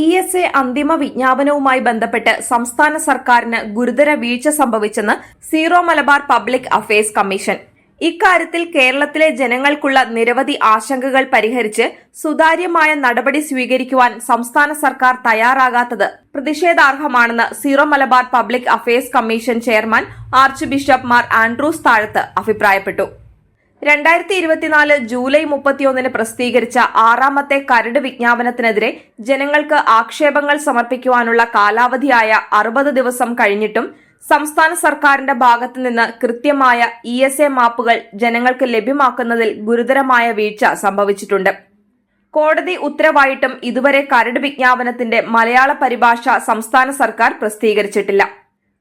E S A അന്തിമ വിജ്ഞാപനവുമായി ബന്ധപ്പെട്ട് സംസ്ഥാന സർക്കാരിന് ഗുരുതര വീഴ്ച സംഭവിച്ചെന്ന് Syro Malabar public affairs commission. ഇക്കാര്യത്തിൽ കേരളത്തിലെ ജനങ്ങൾക്കുള്ള നിരവധി ആശങ്കകൾ പരിഹരിച്ച് സുതാര്യമായ നടപടി സ്വീകരിക്കുവാൻ സംസ്ഥാന സർക്കാർ തയ്യാറാകാത്തത് പ്രതിഷേധാർഹമാണെന്ന് Syro Malabar public affairs commission chairman archbishop Mar Andrews Thazhath അഭിപ്രായപ്പെട്ടു. രണ്ടായിരത്തി ഇരുപത്തിനാല് ജൂലൈ മുപ്പത്തിയൊന്നിന് പ്രസിദ്ധീകരിച്ച ആറാമത്തെ കരട് വിജ്ഞാപനത്തിനെതിരെ ജനങ്ങൾക്ക് ആക്ഷേപങ്ങൾ സമർപ്പിക്കുവാനുള്ള കാലാവധിയായ അറുപത് ദിവസം കഴിഞ്ഞിട്ടും സംസ്ഥാന സർക്കാരിന്റെ ഭാഗത്തു നിന്ന് കൃത്യമായ ഇ എസ് എ മാപ്പുകൾ ജനങ്ങൾക്ക് ലഭ്യമാക്കുന്നതിൽ ഗുരുതരമായ വീഴ്ച സംഭവിച്ചിട്ടുണ്ട്. കോടതി ഉത്തരവായിട്ടും ഇതുവരെ കരട് വിജ്ഞാപനത്തിന്റെ മലയാള പരിഭാഷ സംസ്ഥാന സർക്കാർ പ്രസിദ്ധീകരിച്ചിട്ടില്ല.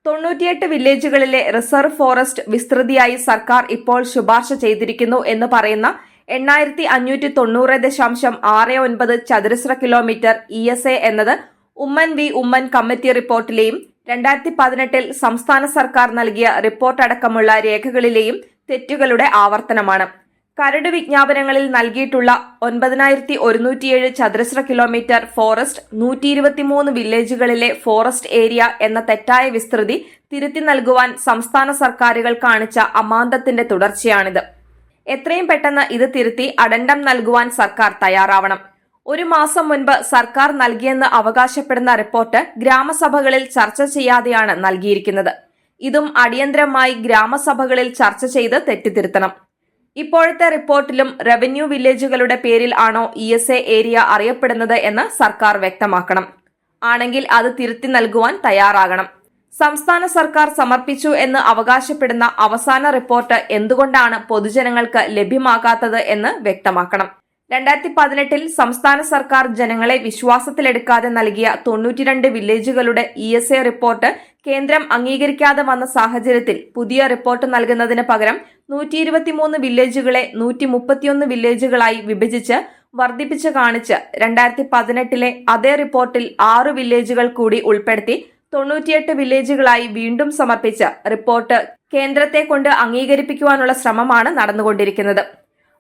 തൊണ്ണൂറ്റിയെട്ട് വില്ലേജുകളിലെ റിസർവ് ഫോറസ്റ്റ് വിസ്തൃതിയായി സർക്കാർ ഇപ്പോൾ ശുപാർശ ചെയ്തിരിക്കുന്നു എന്ന് പറയുന്ന എണ്ണായിരത്തി അഞ്ഞൂറ്റി തൊണ്ണൂറ് ദശാംശം ആറ് ഒൻപത് ചതുരശ്ര കിലോമീറ്റർ ഇ എസ് എ എന്നത് ഉമ്മൻ വി ഉമ്മൻ കമ്മിറ്റി റിപ്പോർട്ടിലെയും രണ്ടായിരത്തി പതിനെട്ടിൽ സംസ്ഥാന സർക്കാർ നൽകിയ റിപ്പോർട്ടടക്കമുള്ള രേഖകളിലെയും തെറ്റുകളുടെ ആവർത്തനമാണ്. കരട് വിജ്ഞാപനങ്ങളിൽ നൽകിയിട്ടുള്ള ഒൻപതിനായിരത്തി ഒരുന്നൂറ്റിയേഴ് ചതുരശ്ര കിലോമീറ്റർ ഫോറസ്റ്റ് നൂറ്റി ഇരുപത്തിമൂന്ന് വില്ലേജുകളിലെ ഫോറസ്റ്റ് ഏരിയ എന്ന തെറ്റായ വിസ്തൃതി തിരുത്തി നൽകുവാൻ സംസ്ഥാന സർക്കാരുകൾ കാണിച്ച അമാന്തത്തിന്റെ തുടർച്ചയാണിത്. എത്രയും പെട്ടെന്ന് ഇത് തിരുത്തി അടണ്ടം നൽകുവാൻ സർക്കാർ തയ്യാറാവണം. ഒരു മാസം മുൻപ് സർക്കാർ നൽകിയെന്ന് അവകാശപ്പെടുന്ന റിപ്പോർട്ട് ഗ്രാമസഭകളിൽ ചർച്ച ചെയ്യാതെയാണ് നൽകിയിരിക്കുന്നത്. ഇതും അടിയന്തരമായി ഗ്രാമസഭകളിൽ ചർച്ച ചെയ്ത് തെറ്റിത്തിരുത്തണം ഇപ്പോഴത്തെ റിപ്പോർട്ടിലും റവന്യൂ വില്ലേജുകളുടെ പേരിൽ ആണോ ഇ എസ് എ ഏരിയ അറിയപ്പെടുന്നത് എന്ന് സർക്കാർ വ്യക്തമാക്കണം. ആണെങ്കിൽ അത് തിരുത്തി നൽകുവാൻ തയ്യാറാകണം. സംസ്ഥാന സർക്കാർ സമർപ്പിച്ചു എന്ന് അവകാശപ്പെടുന്ന അവസാന റിപ്പോർട്ട് എന്തുകൊണ്ടാണ് പൊതുജനങ്ങൾക്ക് ലഭ്യമാകാത്തത് എന്ന് വ്യക്തമാക്കണം. രണ്ടായിരത്തി പതിനെട്ടിൽ സംസ്ഥാന സർക്കാർ ജനങ്ങളെ വിശ്വാസത്തിലെടുക്കാതെ നൽകിയ തൊണ്ണൂറ്റിരണ്ട് വില്ലേജുകളുടെ ഇ എസ് എ റിപ്പോർട്ട് കേന്ദ്രം അംഗീകരിക്കാതെ വന്ന സാഹചര്യത്തിൽ പുതിയ റിപ്പോർട്ട് നൽകുന്നതിന് പകരം നൂറ്റി ഇരുപത്തിമൂന്ന് വില്ലേജുകളെ നൂറ്റി മുപ്പത്തിയൊന്ന് വില്ലേജുകളായി വിഭജിച്ച് വർദ്ധിപ്പിച്ച് കാണിച്ച് രണ്ടായിരത്തി പതിനെട്ടിലെ അതേ റിപ്പോർട്ടിൽ ആറ് വില്ലേജുകൾ കൂടി ഉൾപ്പെടുത്തി തൊണ്ണൂറ്റിയെട്ട് വില്ലേജുകളായി വീണ്ടും സമർപ്പിച്ച് റിപ്പോർട്ട് കേന്ദ്രത്തെ കൊണ്ട് അംഗീകരിപ്പിക്കുവാനുള്ള ശ്രമമാണ് നടന്നുകൊണ്ടിരിക്കുന്നത്.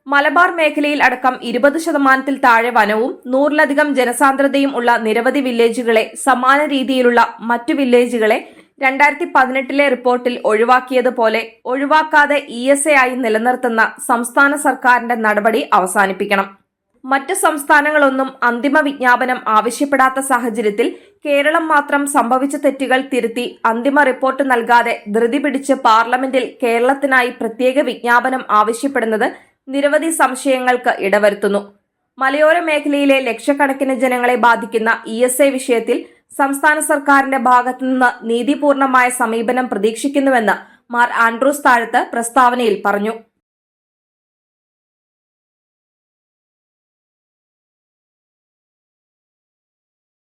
മലബാർ മേഖലയിൽ അടക്കം ഇരുപത് ശതമാനത്തിൽ താഴെ വനവും നൂറിലധികം ജനസാന്ദ്രതയും ഉള്ള നിരവധി വില്ലേജുകളെ സമാന രീതിയിലുള്ള മറ്റു വില്ലേജുകളെ രണ്ടായിരത്തി പതിനെട്ടിലെ റിപ്പോർട്ടിൽ ഒഴിവാക്കിയതുപോലെ ഒഴിവാക്കാതെ ഇ എസ് എ ആയി നിലനിർത്തുന്ന സംസ്ഥാന സർക്കാരിന്റെ നടപടി അവസാനിപ്പിക്കണം. മറ്റു സംസ്ഥാനങ്ങളൊന്നും അന്തിമ വിജ്ഞാപനം ആവശ്യപ്പെടാത്ത സാഹചര്യത്തിൽ കേരളം മാത്രം സംഭവിച്ച തെറ്റുകൾ തിരുത്തി അന്തിമ റിപ്പോർട്ട് നൽകാതെ ധൃതി പിടിച്ച് പാർലമെന്റിൽ കേരളത്തിനായി പ്രത്യേക വിജ്ഞാപനം ആവശ്യപ്പെടുന്നത് നിരവധി സംശയങ്ങൾക്ക് ഇടവരുത്തുന്നു. മലയോര മേഖലയിലെ ലക്ഷക്കണക്കിന് ജനങ്ങളെ ബാധിക്കുന്ന ഇ എസ് ഐ വിഷയത്തിൽ സംസ്ഥാന സർക്കാരിന്റെ ഭാഗത്തുനിന്ന് നീതിപൂർണമായ സമീപനം പ്രതീക്ഷിക്കുന്നുവെന്ന് മാർ ആൻഡ്രൂസ് താഴത്ത് പ്രസ്താവനയിൽ പറഞ്ഞു.